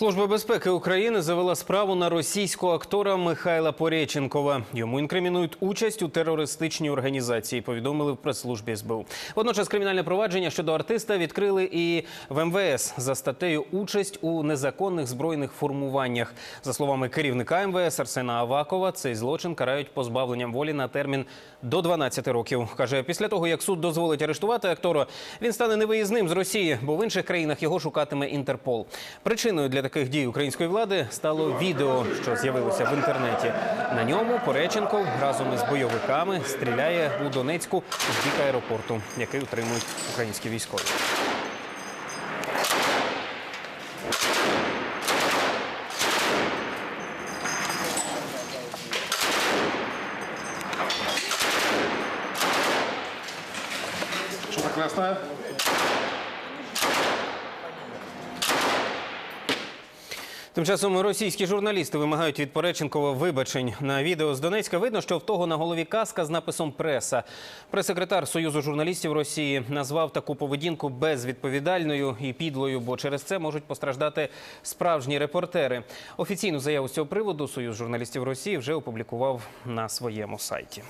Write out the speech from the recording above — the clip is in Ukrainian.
Служба безпеки України завела справу на російського актора Михайла Пореченкова. Йому інкримінують участь у терористичній організації. Повідомили в прес-службі СБУ. Водночас кримінальне провадження щодо артиста відкрили і в МВС за статтею участь у незаконних збройних формуваннях. За словами керівника МВС Арсена Авакова, цей злочин карають позбавленням волі на термін до 12 років. каже, після того як суд дозволить арештувати актора, він стане невиїзним з Росії, бо в інших країнах його шукатиме Інтерпол. Причиною для таких дій української влади стало відео, що з'явилося в інтернеті. На ньому Пореченков разом із бойовиками стріляє у Донецьку з бік аеропорту, який утримують українські військові. Что-то красное? Тим часом російські журналісти вимагають від Пореченкова вибачень. На відео з Донецька видно, що в того на голові каска з написом преса. Прес-секретар Союзу журналістів Росії назвав таку поведінку безвідповідальною і підлою, бо через це можуть постраждати справжні репортери. Офіційну заяву з цього приводу Союз журналістів Росії вже опублікував на своєму сайті.